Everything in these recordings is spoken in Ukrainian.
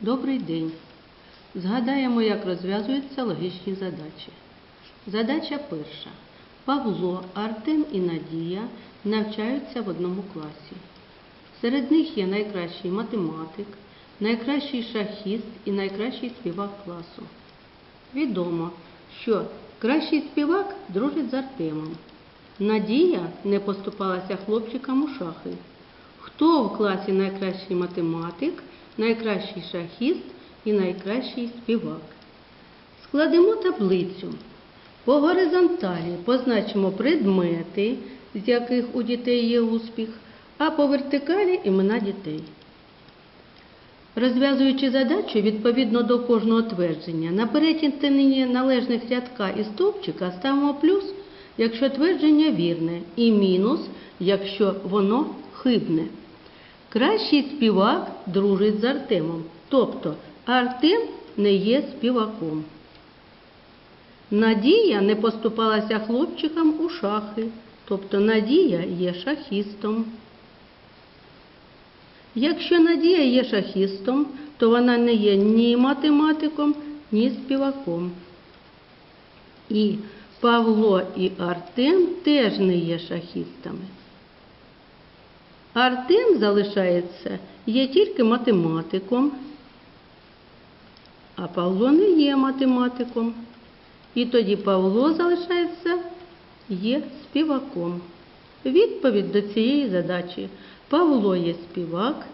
Добрий день. Згадаємо, як розв'язуються логічні задачі. Задача перша. Павло, Артем і Надія навчаються в одному класі. Серед них є найкращий математик, найкращий шахіст і найкращий співак класу. Відомо, що кращий співак дружить з Артемом. Надія не поступалася хлопчикам у шахи. Хто в класі найкращий математик, найкращий шахіст і найкращий співак? Складемо таблицю. По горизонталі позначимо предмети, з яких у дітей є успіх, а по вертикалі імена дітей. Розв'язуючи задачу відповідно до кожного твердження, на перетині належних рядка і стовпчика ставимо плюс, якщо твердження вірне, і мінус, якщо воно хибне. Кращий співак дружить з Артемом, тобто Артем не є співаком. Надія не поступалася хлопчикам у шахи, тобто Надія є шахістом. Якщо Надія є шахістом, то вона не є ні математиком, ні співаком. І Павло і Артем теж не є шахістами. Артем залишається є тільки математиком, а Павло не є математиком. І тоді Павло залишається є співаком. Відповідь до цієї задачі Павло є співак,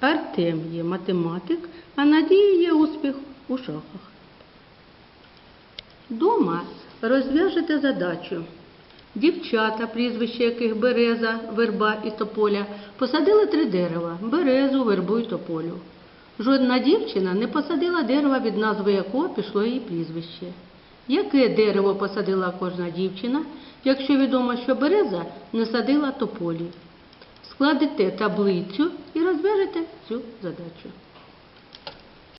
Артем є математик, а Надія є успіх у шахах. Дома розв'яжете задачу. Дівчата, прізвище яких береза, верба і тополя, посадили три дерева березу, вербу і тополю. Жодна дівчина не посадила дерева, від назви якого пішло її прізвище. Яке дерево посадила кожна дівчина, якщо відомо, що береза не садила тополі? Складете таблицю і розв'яжете цю задачу.